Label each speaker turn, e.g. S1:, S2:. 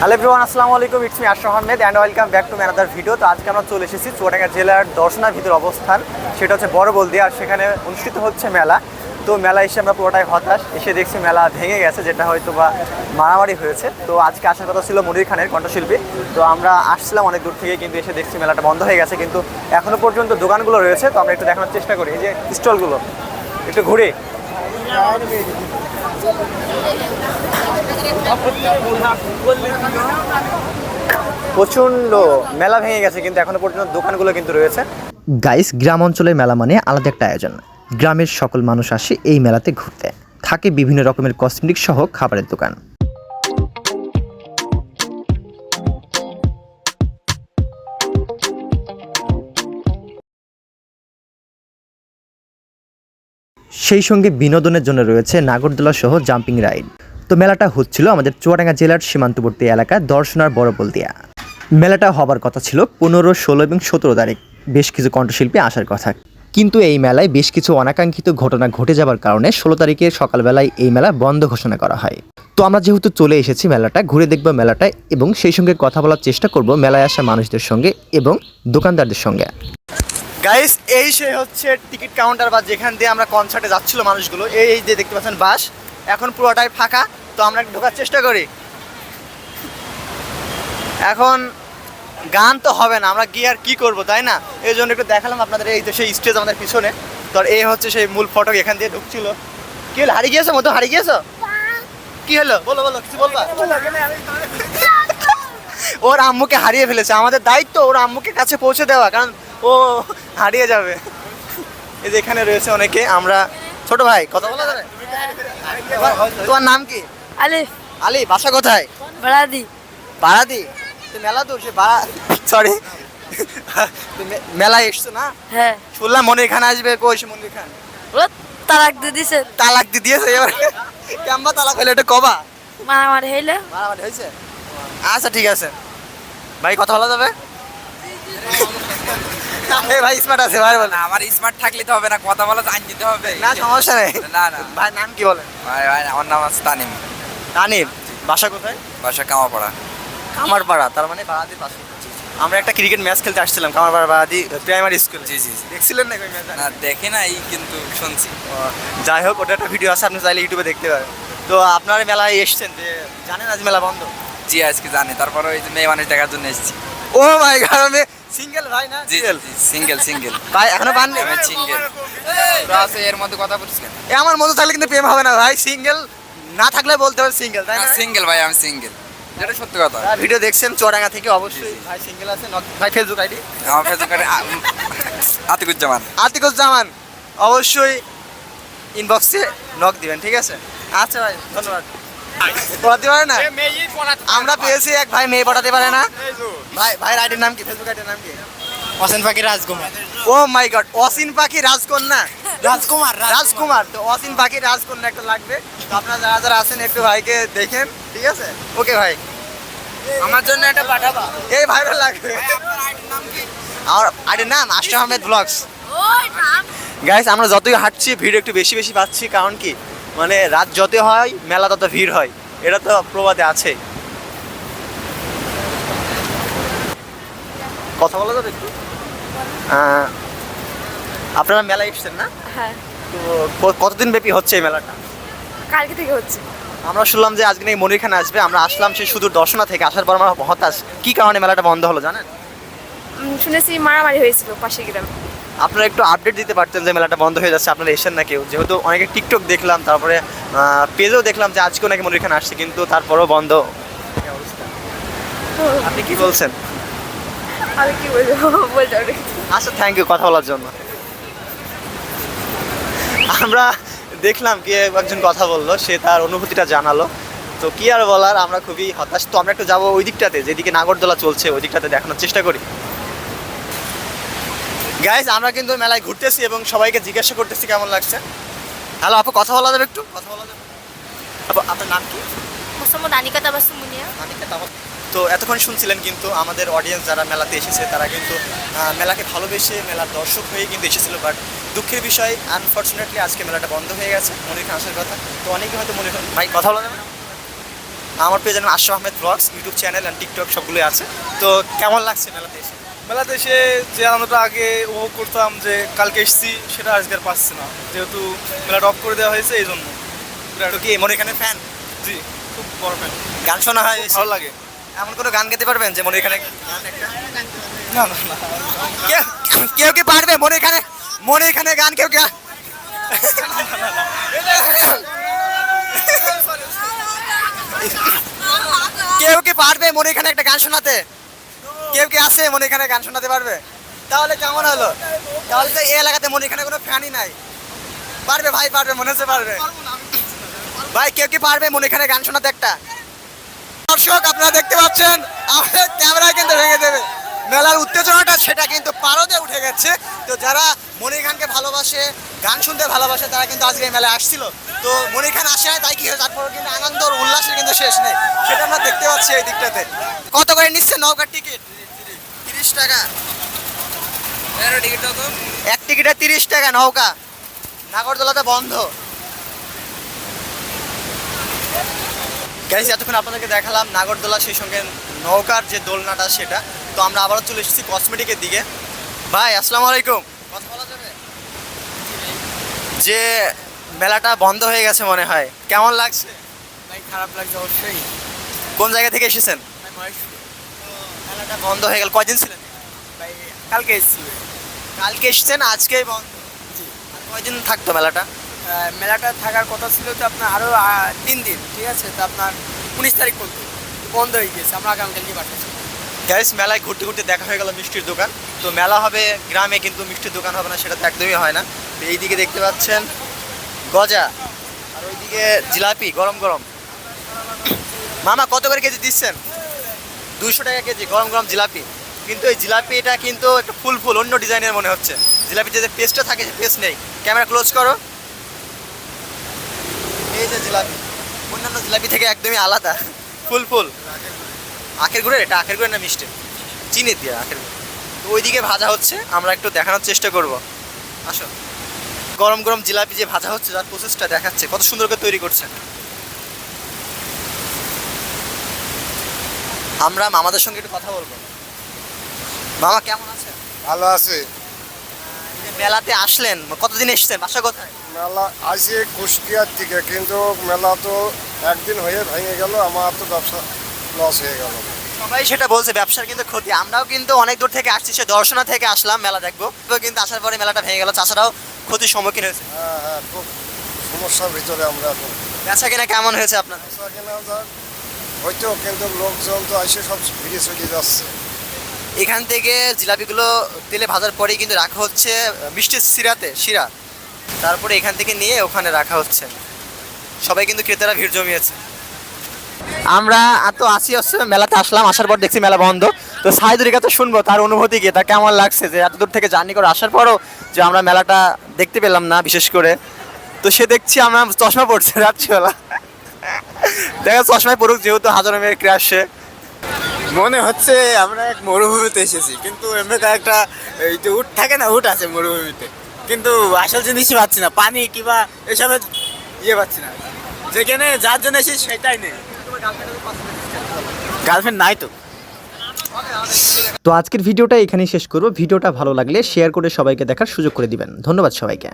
S1: Hello everyone আসসালামু আলাইকুম। It's me Ashraf Ahmed and welcome back to my another video তো আজকে আমরা চলে এসেছি চুয়াডাঙ্গা জেলার দর্শনার ভিতর অবস্থান। সেটা হচ্ছে বড় বলদি, আর সেখানে অনুষ্ঠিত হচ্ছে মেলা। তো মেলা এসে আমরা পুরোটাই হতাশ। এসে দেখছি মেলা ভেঙে গেছে, যেটা হয়তো বা মারামারি হয়েছে। তো আজকে আসার কথা ছিল মনির খানের কণ্ঠশিল্পী। তো আমরা আসছিলাম অনেক দূর থেকে, কিন্তু এসে দেখছি মেলাটা বন্ধ হয়ে গেছে। কিন্তু এখনও পর্যন্ত দোকানগুলো রয়েছে, তো আমরা একটু দেখানোর চেষ্টা করি। এই যে স্টলগুলো, একটু ঘুরে। প্রচণ্ড মেলা ভেঙে গেছে, কিন্তু এখনও পর্যন্ত দোকানগুলো কিন্তু রয়েছে।
S2: গাইস, গ্রাম অঞ্চলের মেলা মানে আলাদা একটা আয়োজন। গ্রামের সকল মানুষ আসে এই মেলাতে ঘুরতে। থাকে বিভিন্ন রকমের কসমেটিক সহ খাবারের দোকান। সেই সঙ্গে বিনোদনের জন্য রয়েছে নাগরদোলা সহ জাম্পিং রাইড তো মেলাটা হচ্ছিল আমাদের চুয়াডাঙ্গা জেলার সীমান্তবর্তী এলাকা দর্শনার বড় বলদিয়া মেলাটা হবার কথা ছিল পনেরো, ষোলো এবং সতেরো তারিখ। বেশ কিছু কণ্ঠশিল্পী আসার কথা। কিন্তু এই মেলায় বেশ কিছু অনাকাঙ্ক্ষিত ঘটনা ঘটে যাবার কারণে ষোলো তারিখে সকালবেলায় এই মেলা বন্ধ ঘোষণা করা হয়। তো আমরা যেহেতু চলে এসেছি মেলাটা, ঘুরে দেখব মেলাটা এবং সেই সঙ্গে কথা বলার চেষ্টা করব মেলায় আসা মানুষদের সঙ্গে এবং দোকানদারদের সঙ্গে।
S1: গাইস এই সে হচ্ছে টিকিট কাউন্টার বা যেখান দিয়ে আমরা কনসার্টে যাচ্ছিল মানুষগুলো, এই যে দেখতে পাচ্ছেন বাস। এখন পুরোটাই ফাঁকা, তো আমরা ঢোকার চেষ্টা করি। এখন গান তো হবে না, আমরা গিয়ে আর কি করব, তাই না? এই জন্য একটু দেখালাম আপনাদের এই তো সেই স্টেজ আমাদের পিছনে। তো এই হচ্ছে সেই মূল ফটক এখান দিয়ে ঢুকছিল। কি হলো, হারিয়ে গিয়েছো মতো হারিয়ে গিয়েছো? কি হলো? বলো বলো, কিছু বলবা? ওর আম্মুকে হারিয়ে ফেলেছে। আমাদের দায়িত্ব ওর আম্মুকে কাছে পৌঁছে দেওয়া, কারণ ও হারিয়ে যাবে। এই যে এখানে রয়েছে অনেকে। আমরা ছোট ভাই, কথা বলা যাবে? তোমার- নাম কি?
S3: আলিফ।
S1: আলী বাসা কোথায়?
S3: বাড়াদি
S1: বারাদি? তো মেলা তো সে বারা সরি মেলায় এসছো না?
S3: হ্যাঁ।
S1: শুনলাম মনির খান আসবে কই সে মনির খান
S3: তালাক দিয়ে দিছে।
S1: তালাক দিয়ে দিয়েছে এবার। কেমবা তালাক হলে এটা কবা?
S3: মারামারি হইলে।
S1: মারামারি হয়েছে আচ্ছা ঠিক আছে। ভাই কথা বলা যাবে? ভাই স্মার্ট আছে ভাই
S4: না। আমার স্মার্ট থাকলে তো হবে না কথা বলা জান দিতে হবে।
S1: না সমস্যা নেই।
S4: না না
S1: ভাই নাম কি বলেন?
S4: ভাই ভাই আমার নাম আছে তানিম।
S1: তানিম বাসা কোথায়?
S4: বাসা কামাপাড়া
S1: কামারপাড়া তার মানে বারাদির পাশে। আমরা একটা ক্রিকেট ম্যাচ খেলতে আসছিলাম কামারপাড়া বারাদি প্রাইমারি স্কুল
S4: জি জি
S1: দেখছিলেন না ওই ম্যাচ
S4: না দেখে নাই কিন্তু শুনছি।
S1: যাই হোক ওটা একটা ভিডিও আছে আপনি চাইলে ইউটিউবে দেখতে পারেন। তো আপনার মেলায় এসছেন জানেন আজ মেলা বন্ধ?
S4: জি আজকে জানি। তারপরে ওই যে মেয়ে মানুষ দেখার জন্য এসেছি।
S1: ও ভাই কারণে সিঙ্গেল ভাই না
S4: জি জি সিঙ্গেল সিঙ্গেল
S1: ভাই এখনও পাননি
S4: আমি সিঙ্গেল আছে এর মধ্যে কথা বলছিস
S1: এ আমার মতো থাকলে কিন্তু প্রেম হবে না ভাই। সিঙ্গেল না থাকলে বলতে হবে সিঙ্গেল তাই না
S4: সিঙ্গেল ভাই আমি সিঙ্গেল যেটা সত্যি কথা।
S1: ভিডিও দেখছেন থেকে অবশ্যই। ভাই সিঙ্গেল আছে নক- ভাই ফেসবুক আইডি
S4: আমার ফেসবুকে আতিকুজ্জামান।
S1: আতিকুজ্জামান অবশ্যই ইনবক্সে নক দিবেন ঠিক আছে? আচ্ছা ভাই ধন্যবাদ। পড়াতে পারে না? আমরা পেয়েছি এক ভাই মেয়ে পড়াতে পারে না। ভাই ভাই আইডির নাম কি? ফেসবুক আইডির নাম কি?
S2: অসেন পাখি রাজকুমার।
S1: ও মাই গড অসিন পাখি রাজকন্যা?
S2: রাজকুমার
S1: রাজকুমার। তো অসিন পাখি রাজকন্যা একটা লাগবে। তো আপনারা যারা যারা আছেন একটু ভাইকে দেখেন ঠিক আছে? ওকে ভাই।
S4: আমার জন্য এটা পাঠাবা।
S1: এই ভাইরাল লাগবে। আমার আইডির নাম আশরাফ আহমেদ ব্লগস
S3: ওই নাম।
S1: গাইস আমরা যতই হাঁটছি ভিড় একটু বেশি বেশি পাচ্ছি কারণ কি? মানে রাত যত হয় মেলা তত ভিড় হয়। এটা তো প্রবাদে আছে। কথা বলা যাবে একটু? আপনারা মেলা এসছেন না?
S3: হ্যাঁ।
S1: তো কতদিন ব্যাপী হচ্ছে এই মেলাটা?
S3: কালকে থেকে হচ্ছে।
S1: আমরা শুনলাম যে আজকে নাকি মনির খান আসবে আমরা আসলাম সেই সুদূর দর্শনা থেকে আসার পর আমরা হতাশ। কি কারণে মেলাটা বন্ধ হলো জানেন?
S3: শুনেছি মারামারি হয়েছিল পাশে গ্রামে।
S1: আপনারা একটু আপডেট দিতে পারতেন যে মেলাটা বন্ধ হয়ে যাচ্ছে আপনারা এসেন না কেউ যেহেতু অনেকে টিকটক দেখলাম তারপরে পেজেও দেখলাম যে আজকেও নাকি মনির খান আসছে কিন্তু তারপরেও বন্ধ।
S3: তো
S1: আপনি কি বলছেন?
S3: কি বলব?
S1: আচ্ছা থ্যাংক ইউ কথা বলার জন্য। আমরা দেখলাম কি একজন কথা বলল, সে তার অনুভূতিটা জানালো। তো কি আর বলার, আমরা খুবই হতাশ। তো আমরা একটু যাব ওই দিকটাতে, যেদিকে নাগরদোলা চলছে, ওই দিকটাতে দেখানোর চেষ্টা করি। গাইজ আমরা কিন্তু মেলায় ঘুরতেছি এবং সবাইকে জিজ্ঞাসা করতেছি কেমন লাগছে। হ্যালো আপু, কথা বলা যাবে একটু? কথা বলা যাবে। আপু, আপনার নাম কি?
S3: আনিকা তাবাসুম মুনিয়া।
S1: তো এতক্ষণ শুনছিলেন কিন্তু আমাদের অডিয়েন্স যারা মেলাতে এসেছে তারা কিন্তু মেলাকে ভালোবেসে মেলার দর্শক হয়ে কিন্তু এসেছিল। বাট দুঃখের বিষয় আনফর্চুনেটলি আজকে মেলাটা বন্ধ হয়ে গেছে মনির খান আসার কথা। তো অনেকে হয়তো মনির খান ভাই কথা বলা যাবে? আমার পেয়ে জানেন Ashraf Ahmed blogs YouTube channel and TikTok সবগুলোই আছে। তো কেমন লাগছে মেলাতে এসে?
S5: মেলাতে এসে যে আনন্দটা আগে উপভোগ করতাম যে কালকে এসেছি সেটা আজকে আর পাচ্ছি না। যেহেতু মেলাটা অফ করে দেওয়া হয়েছে এই জন্য
S1: তো কি মনে এখানে ফ্যান
S5: জি। বড় ফ্যান
S1: গান শোনা হয়
S5: ভালো লাগে।
S1: এমন কোনো গান গেতে পারবেন যে মনে এখানে
S5: না না না।
S1: কেউ কেউ কি পারবে? মনে এখানে মনে এখানে গান কেউ কে কেউ কি পারবে মনে এখানে একটা গান শোনাতে? কেউ কি আছে মনে এখানে গান শোনাতে পারবে? তাহলে কেমন হলো? তাহলে তো এই এলাকাতে মনে এখানে কোনো ফ্যানই নাই। পারবে ভাই পারবে মনে হচ্ছে পারবে। ভাই কেউ কি পারবে মনে এখানে গান শোনাতে একটা? দর্শক আপনারা দেখতে পাচ্ছেন আমাদের ক্যামেরা কিন্তু ভেঙে দেবে। মেলার উত্তেজনাটা সেটা কিন্তু পারদে উঠে গেছে। তো যারা মনি খানকে ভালোবাসে গান শুনতে ভালোবাসে তারা কিন্তু আজকে এই মেলায় আসছিল। তো মনি খান আসে তাই কি তারপর কিন্তু আনন্দ উল্লাসের কিন্তু শেষ নেই। সেটা আমরা দেখতে পাচ্ছি এই দিকটাতে। কত করে নিচ্ছে নৌকার টিকিট? তিরিশ টাকা। এক টিকিটে তিরিশ টাকা নৌকা। নাগরদোলাতে বন্ধ। গাইস এতক্ষণ আপনাদেরকে দেখালাম নাগরদোলা সেই সঙ্গে নৌকার যে দোলনাটা সেটা। তো আমরা আবারও চলে এসেছি কসমেটিকের দিকে। ভাই আসসালামু আলাইকুম। কথা বলা যাবে? যে মেলাটা বন্ধ হয়ে গেছে মনে হয়। কেমন লাগছে?
S4: ভাই খারাপ লাগছে অবশ্যই।
S1: কোন জায়গা থেকে এসেছেন? মেলাটা বন্ধ হয়ে গেল। কয়দিন ছিলেন?
S4: ভাই কালকে এসেছি।
S1: কালকে এসেছেন আজকেই বন্ধ। আর কয়দিন থাকতো মেলাটা?
S4: মেলাটা থাকার কথা ছিল তো আপনার আরও তিন দিন, ঠিক আছে? তো আপনার উনিশ তারিখ পর্যন্ত। বন্ধ হয়ে গিয়েছে, আমরা আগামীকালকে পাঠাচ্ছি।
S1: গ্যাস মেলায় ঘুরতে ঘুরতে দেখা হয়ে গেল মিষ্টির দোকান। তো মেলা হবে, গ্রামে কিন্তু মিষ্টির দোকান হবে না, সেটা তো একদমই হয় না। তো এইদিকে দেখতে পাচ্ছেন গজা, আর ওইদিকে জিলাপি, গরম গরম। মামা, কত করে কেজি দিচ্ছেন? দুইশো টাকা কেজি, গরম গরম জিলাপি। কিন্তু এই জিলাপিটা কিন্তু একটা ফুল ফুল, অন্য ডিজাইনের মনে হচ্ছে। জিলাপির যে পেস্টটা থাকে, সে পেস্ট নেই। ক্যামেরা ক্লোজ করো। যে জিলাপি অন্যান্য জিলাপি থেকে একদমই আলাদা। ফুল ফুল। আখের গুড়ের এটা আখের গুড়ের না মিষ্টি? চিনি দিয়ে আখের গুড়। তো ওইদিকে ভাজা হচ্ছে আমরা একটু দেখানোর চেষ্টা করব। আসো। গরম গরম জিলাপি যে ভাজা হচ্ছে তার প্রসেসটা দেখাচ্ছে। কত সুন্দর করে তৈরি করছে। আমরা মামাদের সঙ্গে একটু কথা বলব। মামা কেমন আছেন?
S6: ভালো আছে।
S1: মেলাতে আসলেন কতদিন এসেছেন? বাসা কোথায়?
S6: মেলা আসে কুষ্টিয়ার থেকে কিন্তু মেলা তো একদিন হয়ে ভেঙে গেল আমার তো ব্যবসা লস হয়ে গেল।
S1: সবাই সেটা বলছে ব্যবসার কিন্তু ক্ষতি। আমরাও কিন্তু অনেক দূর থেকে আসছি সে দর্শনা থেকে আসলাম মেলা দেখব। কিন্তু আসার পরে মেলাটা ভেঙে গেল চাষারাও ক্ষতির সম্মুখীন হয়েছে।
S6: হ্যাঁ হ্যাঁ খুব সমস্যার ভিতরে আমরা এখন।
S1: বেচা কিনা কেমন হয়েছে আপনার?
S6: ব্যবসা কেনা হয়তো কিন্তু লোকজন তো এসে সব ফিরে চলে যাচ্ছে।
S1: এখান থেকে জিলাপিগুলো তেলে ভাজার পরেই কিন্তু রাখা হচ্ছে মিষ্টির সিরাতে শিরা। তারপরে এখান থেকে নিয়ে ওখানে রাখা হচ্ছে। সবাই কিন্তু ক্রেতারা ভিড় জমিয়েছে। আমরা তো আসি হচ্ছে মেলাতে আসলাম, আসার পর দেখছি মেলা বন্ধ। তো সাইদুর কাছে শুনব, তার অনুভূতি কি, তা কেমন লাগছে যে এত দূর থেকে জার্নি করে আসার পরও যে আমরা মেলাটা দেখতে পেলাম না, বিশেষ করে। তো সে দেখছি আমরা চশমা পড়ছে রাত্রিবেলা। দেখা চশমায় পড়ুক, যেহেতু হাজারো মেয়ের ক্রাশ সে।
S7: মনে হচ্ছে আমরা এক মরুভূমিতে এসেছি, কিন্তু এমনিতে একটা, এই যে উট থাকে না, উট আছে মরুভূমিতে। কিন্তু আসল জিনিসই পাচ্ছি না। পানি কিংবা এসবের ইয়ে পাচ্ছি না। যেখানে যার জন্য এসে সেটাই নেই। গার্লফ্রেন্ড নাই তো।
S2: তো আজকের ভিডিওটা এখানেই শেষ করব। ভিডিওটা ভালো লাগলে শেয়ার করে সবাইকে দেখার সুযোগ করে দিবেন। ধন্যবাদ সবাইকে।